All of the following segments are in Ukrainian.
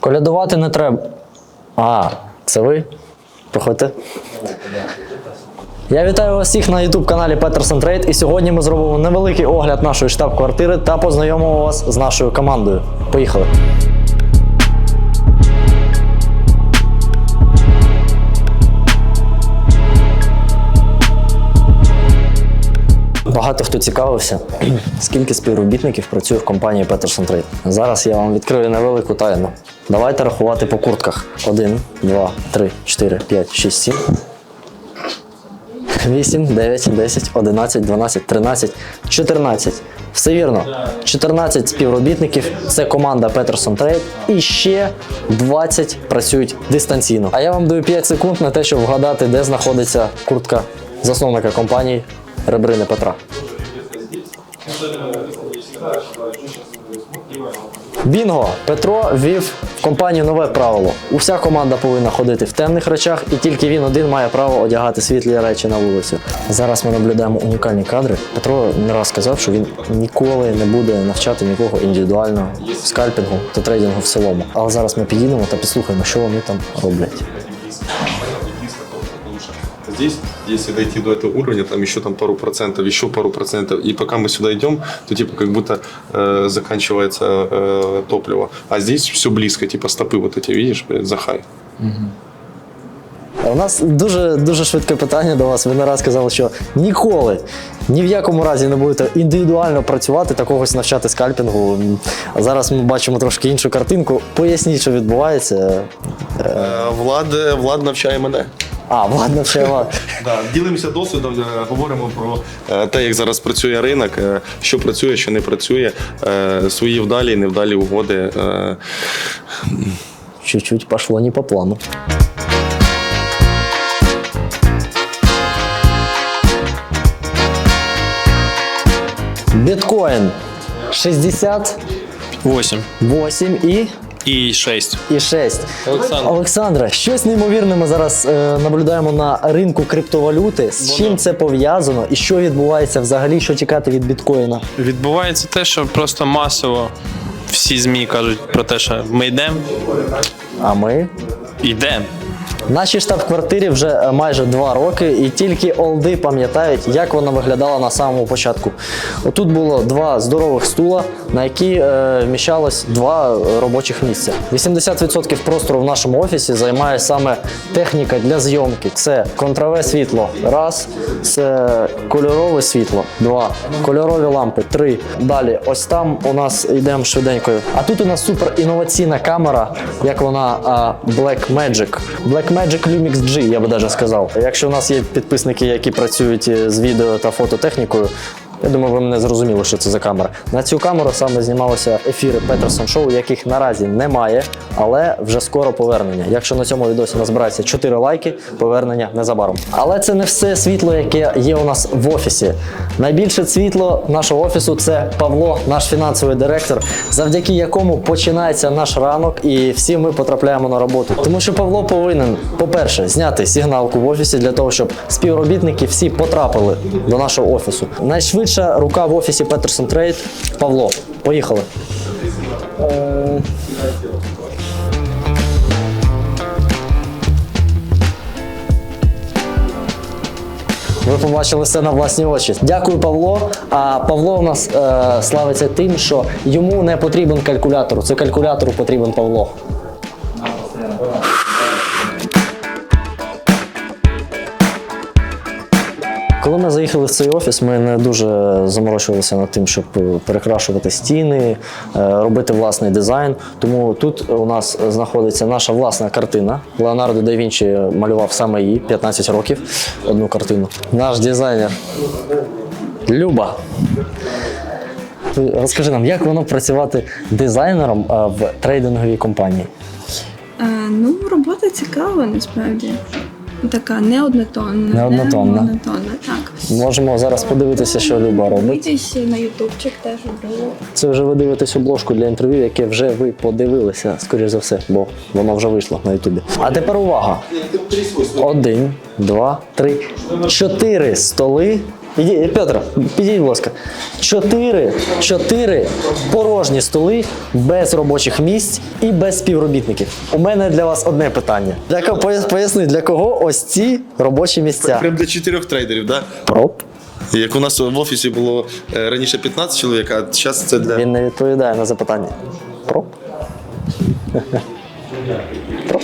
Колядувати не треба. А, це ви? Проходьте. Я вітаю вас всіх на YouTube каналі Peterson Trade і сьогодні ми зробимо невеликий огляд нашої штаб-квартири та познайомимо вас з нашою командою. Поїхали. Багато хто цікавився, скільки співробітників працює в компанії Peterson Trade. Зараз я вам відкрию невелику тайну. Давайте рахувати по куртках. 1, 2, 3, 4, 5, 6, 7. 8, 9, 10, 11, 12, 13, 14. Все вірно. 14 співробітників це команда Peterson Trade і ще 20 працюють дистанційно. А я вам даю 5 секунд на те, щоб вгадати, де знаходиться куртка засновника компанії Ребрини Петра. Бінго! Петро ввів в компанію нове правило. Уся команда повинна ходити в темних речах, і тільки він один має право одягати світлі речі на вулицю. Зараз ми наблюдаємо унікальні кадри. Петро не раз сказав, що він ніколи не буде навчати нікого індивідуально скальпінгу та трейдингу в цілому. Але зараз ми підійдемо та підслухаємо, що вони там роблять. Здесь, если дойти до этого уровня, там еще там пару процентов, еще пару процентов, и пока мы сюда идем, то типа как будто э, заканчивается э, топливо. А здесь все близко, типа стопы вот эти, видишь, блядь, захай. У нас дуже дуже швидке питання до вас. Ви не раз казали, що ніколи, ні в якому разі не будете індивідуально працювати та когось навчати скальпінгу. А зараз ми бачимо трошки іншу картинку. Поясніть, що відбувається. Е, Влад, Влад навчає мене. А, ладно, вас. Да, ділимося досвідом, е, говоримо про е, те, як зараз працює ринок, е, що працює, що не працює, е, свої вдалі і невдалі угоди. е, Чуть-чуть пошло не по плану. Біткоін 68 8 і, і 6. і 6. Олександр. Олександре, щось неймовірне ми зараз е, наблюдаємо на ринку криптовалюти. З чим це пов'язано і що відбувається взагалі, що чекати від біткоїна? Відбувається те, що просто масово всі ЗМІ кажуть про те, що ми йдемо, А ми йдемо. Нашій штаб-квартирі вже е, майже два роки, і тільки олди пам'ятають, як вона виглядала на самому початку. Отут було два здорових стула, на які е, вміщалось два робочих місця. 80% простору в нашому офісі займає саме техніка для зйомки. Це контраве світло, раз, це кольорове світло, два, кольорові лампи, три. Далі, ось там у нас йдемо швиденькою. А тут у нас супер інноваційна камера, як вона Black Magic. Black Magic Lumix G, я би навіть сказав. Якщо у нас є підписники, які працюють е, з відео та фототехнікою. Я думаю, ви мене зрозуміли, що це за камера. На цю камеру саме знімалися ефіри Peterson Show, яких наразі немає, але вже скоро повернення. Якщо на цьому відосі назбирається 4 лайки, повернення незабаром. Але це не все світло, яке є у нас в офісі. Найбільше світло нашого офісу це Павло, наш фінансовий директор, завдяки якому починається наш ранок, і всі ми потрапляємо на роботу. Тому що Павло повинен, по-перше, зняти сигналку в офісі для того, щоб співробітники всі потрапили до нашого офісу. Найшвидша рука в офісі Peterson Trade Павло. Поїхали. Е, Ви побачили все на власні очі. Дякую, Павло. А Павло у нас е, славиться тим, що йому не потрібен калькулятор. Це калькулятору потрібен Павло. Заїхали в цей офіс, ми не дуже заморочувалися над тим, щоб е, перекрашувати стіни, е, робити власний дизайн. Тому тут у нас знаходиться наша власна картина. Леонардо да Вінчі малював саме її 15 років одну картину. Наш дизайнер Люба. Розкажи нам, як воно працювати дизайнером е, в трейдинговій компанії? Е, ну, робота цікава насправді. Така неоднотонна. Неоднотонна. Неоднотонна, так. Можемо зараз подивитися, що Люба робить. Дивіться на ютубчик теж обрало. Це вже ви дивитесь обложку для інтерв'ю, яке вже ви подивилися, скоріш за все, бо воно вже вийшло на Ютубі. А тепер увага. Один, два, три, чотири столи. Іди, Петр, підійдь, будь ласка. Чотири, чотири порожні столи без робочих місць і без співробітників. У мене для вас одне питання. Для кого поясни, для кого ось ці робочі місця? Прям для чотирьох трейдерів, да? Проб. Як у нас в офісі було е, раніше 15 чоловік, а зараз це для. Він не відповідає на запитання. Проб. Проб.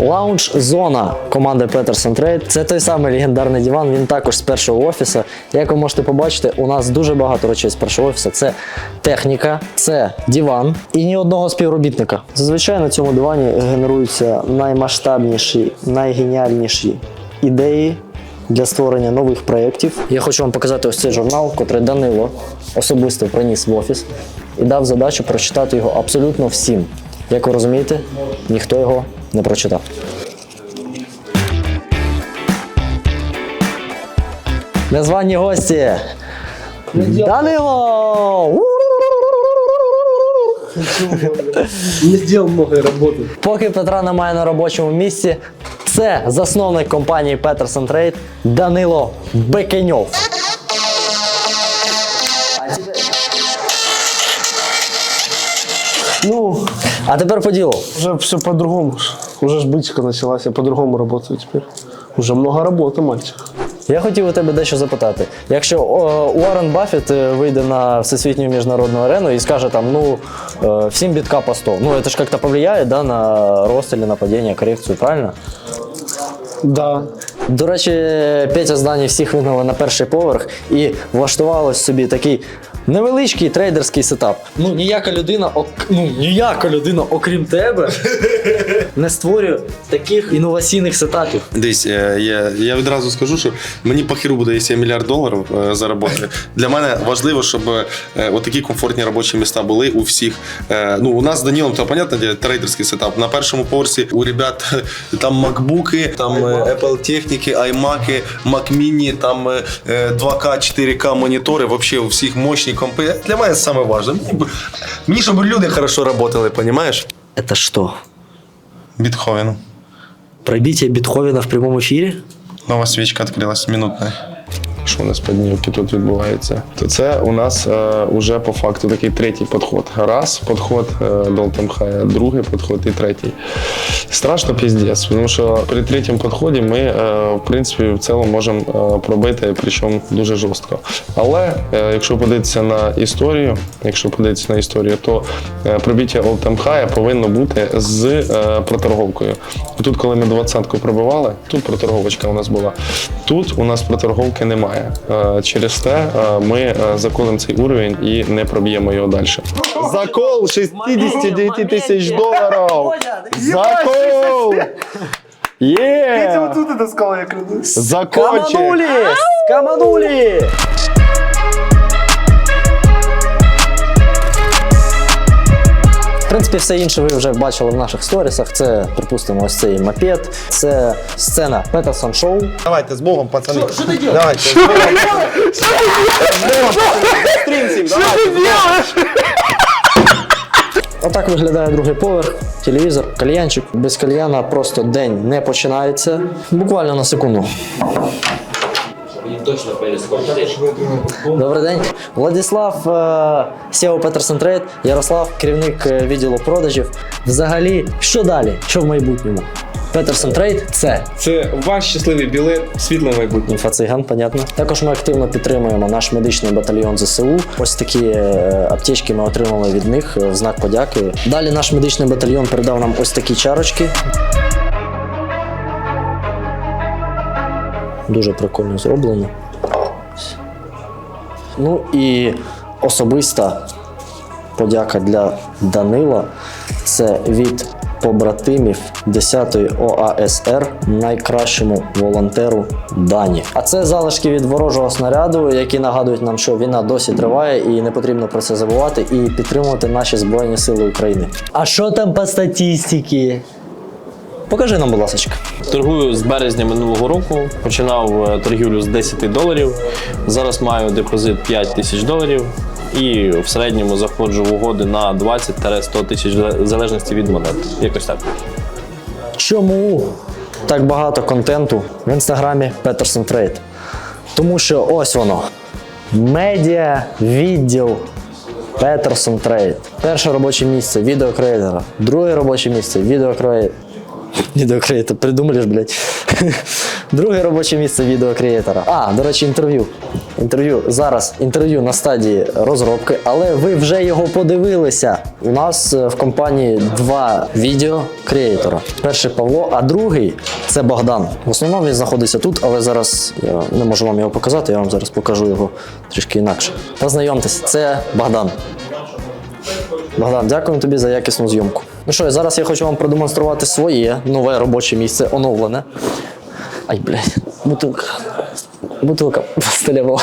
Лаунж зона команди Peterson Trade. Це той самий легендарний диван. Він також з першого офісу. Як ви можете побачити, у нас дуже багато речей з першого офісу. Це техніка, це диван і ні одного співробітника. Зазвичай на цьому дивані генеруються наймасштабніші, найгеніальніші ідеї для створення нових проєктів. Я хочу вам показати ось цей журнал, котрий Данило особисто приніс в офіс і дав задачу прочитати його абсолютно всім. Як ви розумієте, ніхто його не прочитав. Незвані гості. Данило! Не сделал много работы. Поки Петра немає на робочому місці, це засновник компанії Peterson Trade Данило Бекеньов. А тепер по ділу. уже все по-другому. Уже ж бытика началась, я по-другому работаю теперь. Уже много работы, мальчик. Я хотів у тебе дещо запитати. Якщо о, Уоррен Баффет е, вийде на всесвітню міжнародну арену і скаже там, ну, е, всім бітка по 100, ну, це ж як-то повлияє да, на рост или на падіння, корекцію, правильно? Да. До речі, Петя з Дані всіх вигнали на перший поверх і влаштувалось собі такий невеличкий трейдерський сетап. Ну, ніяка людина, ок... ну, ніяка людина, окрім тебе, не створює таких інноваційних сетапів. Десь е, я, я відразу скажу, що мені похеру буде, якщо я мільярд доларів е, заробити. Для мене важливо, щоб е, отакі комфортні робочі міста були у всіх. Ну, у нас з Данілом, то понятно, трейдерський сетап. На першому поверсі у ребят там макбуки, там Apple техніки, iMac, Mac Mini, там е, е, 2К, 4К монітори, вообще у всіх мощні компи. Для мене це саме важливе. Мені, б- мені, щоб люди хорошо працювали, розумієш? Это что? Бетховен. Пробитие Бетховена в прямом эфире? Нова свечка открылась, минутна. Що у нас по днівки тут відбувається, то це у нас е, уже по факту такий третій підход. Раз підход е, до Алтамхая, другий підход і третій. Страшно піздець, тому що при третьому підході ми, е, в принципі, в цілому можемо е, пробити, причому дуже жорстко. Але е, якщо подивитися на історію, якщо подивитися на історію, то е, пробиття Алтамхая повинно бути з е, проторговкою. Тут, коли ми двадцятку пробивали, тут проторговочка у нас була. Тут у нас проторговки немає. Е, Через те е, ми е, заколимо цей уровень і не проб'ємо його далі. Закол 69 тисяч доларів! Закол! Є! Тут Скаманулі! сказал, принципі, все інше ви вже бачили в наших сторісах. Це, припустимо, ось цей мопед. Це сцена Петерсон Шоу. Давайте з Богом, пацани. Що ти робиш? Давайте. Отак виглядає другий поверх, телевізор, кальянчик. Без кальяна просто день не починається. Буквально на секунду. Точно сколько здесь. Добрий день. Владислав SEO Peterson Trade, Ярослав, керівник е, відділу продажів. Взагалі, що далі? Що в майбутньому? Peterson Trade – це Це ваш щасливий білет світле майбутнє. інфоциган, понятно. Також ми активно підтримуємо наш медичний батальйон ЗСУ. Ось такі е, аптечки ми отримали від них е, в знак подяки. Далі наш медичний батальйон передав нам ось такі чарочки. Дуже прикольно зроблено. Ну і особиста подяка для Данила. Це від побратимів 10-ї ОАСР найкращому волонтеру Дані. А це залишки від ворожого снаряду, які нагадують нам, що війна досі триває, і не потрібно про це забувати і підтримувати наші збройні сили України. А що там по статистиці? Покажи нам, будь ласка. Торгую з березня минулого року. Починав е, торгівлю з 10 доларів. Зараз маю депозит 5 тисяч доларів. І в середньому заходжу в угоди на 20-100 тисяч в залежності від монет. Якось так. Чому так багато контенту в інстаграмі Peterson Trade? Тому що ось воно. Медіа відділ Peterson Trade. Перше робоче місце відеокреатора. Друге робоче місце відеокреатора. Відеокреатор, придумали ж, блядь. Друге робоче місце відеокреатора. А, до речі, інтерв'ю. Інтерв'ю зараз інтерв'ю на стадії розробки, але ви вже його подивилися. У нас е, в компанії два відео креатора. Перший Павло, а другий це Богдан. В основному він знаходиться тут, але зараз я не можу вам його показати. Я вам зараз покажу його трішки інакше. Познайомтесь, це Богдан. Богдан, дякуємо тобі за якісну зйомку. Ну що, зараз я хочу вам продемонструвати своє нове робоче місце, оновлене. Ай, блядь, бутилка. Бутилка столєва.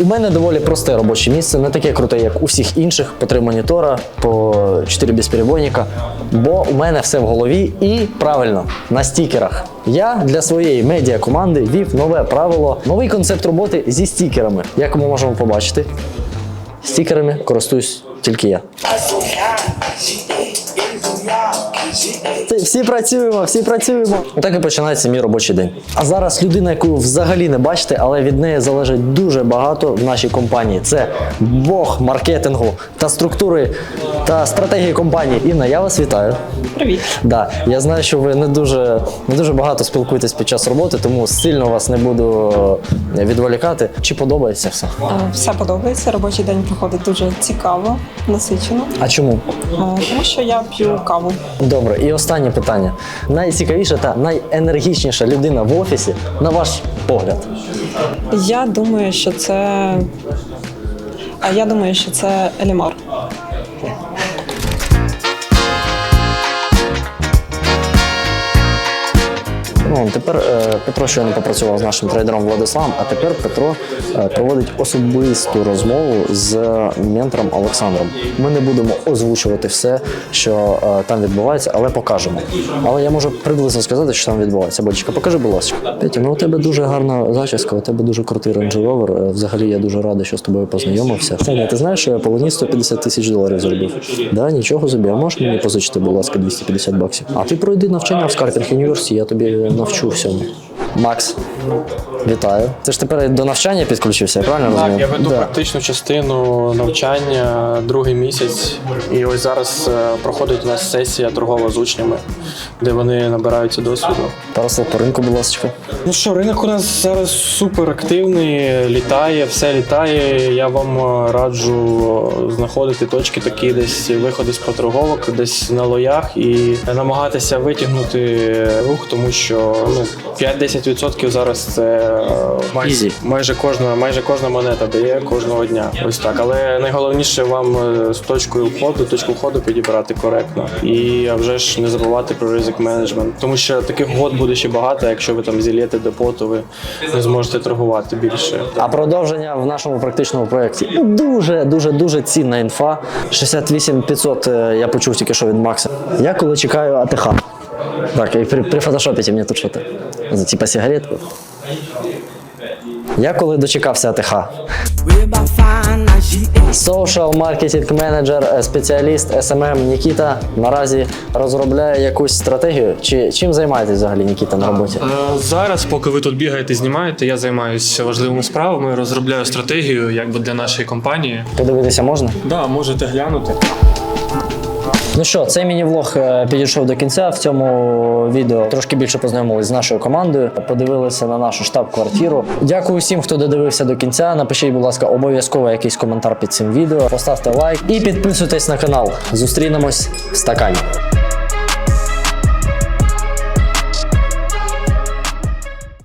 У мене доволі просте робоче місце, не таке круте, як у всіх інших, по три монітора, по 4 безперебойника. Бо у мене все в голові і правильно на стікерах. Я для своєї медіа команди вів нове правило, новий концепт роботи зі стікерами. Як ми можемо побачити, стікерами користуюсь тільки я. Це всі працюємо, всі працюємо. Так і починається мій робочий день. А зараз людина, яку взагалі не бачите, але від неї залежить дуже багато в нашій компанії. Це Бог маркетингу та структури та стратегії компанії. Інна, я вас вітаю. Привіт. Да, я знаю, що ви не дуже не дуже багато спілкуєтесь під час роботи, тому сильно вас не буду відволікати. Чи подобається все? Е, Все подобається. Робочий день проходить дуже цікаво, насичено. А чому? Е, Тому що я п'ю каву. Добре, і останнє питання. Найцікавіша та найенергічніша людина в офісі, на ваш погляд. Я думаю, що це. А я думаю, що це Елімар. Ну, тепер е, Петро щойно попрацював з нашим трейдером Владиславом, а тепер Петро е, проводить особисту розмову з ментором Олександром. Ми не будемо озвучувати все, що е, там відбувається, але покажемо. Але я можу приблизно сказати, що там відбувається. Бодічка, покажи, будь ласка. Петя, ну у тебе дуже гарна зачіска, у тебе дуже крутий. Е, Взагалі я дуже радий, що з тобою познайомився. Саня, ти знаєш, що я по луні 150 тисяч доларів заробив? Да, нічого собі. А можеш мені позичити, будь ласка, 250 баксів? А ти пройди навчання в Скарпінг Юніверсі, я тобі навчу всьому. Макс, вітаю. Це ж тепер до навчання підключився, я правильно Так, розумію? я веду Да. практичну частину навчання другий місяць, і ось зараз е, проходить у нас сесія торгова з учнями, де вони набираються досвіду. Пару по ринку, будь ласка. Ну що, ринок у нас зараз супер активний, літає, все літає. Я вам е, раджу знаходити точки такі, десь виходи з проторговок, десь на лоях і намагатися витягнути рух, тому що ну 5-10% зараз це е, май- Easy. майже кожна, майже кожна монета дає кожного дня. Ось так. Але найголовніше вам е, з точкою входу, точку входу підібрати коректно. І а вже ж не забувати про ризик менеджмент. Тому що таких угод буде ще багато. Якщо ви там зілєте депо, то ви не зможете торгувати більше. А продовження в нашому практичному проєкті. Дуже, дуже, дуже цінна інфа. 68 500 е, я почув тільки що від Макса. Я коли чекаю АТХ. Так, і при, при фотошопіті мені тут що то. Типа сигаретку. Я коли дочекався АТХ. Social Marketing Manager, е, спеціаліст SMM Нікіта наразі розробляє якусь стратегію. Чи чим займаєтесь взагалі, Нікіта, на роботі? Е, Зараз, поки ви тут бігаєте, знімаєте, я займаюся важливими справами, розробляю стратегію якби для нашої компанії. Подивитися можна? Да, можете глянути. Ну що, цей міні-влог е, підійшов до кінця. В цьому відео трошки більше познайомились з нашою командою, подивилися на нашу штаб-квартиру. Дякую всім, хто додивився до кінця. Напишіть, будь ласка, обов'язково якийсь коментар під цим відео. Поставте лайк і підписуйтесь на канал. Зустрінемось в стакані.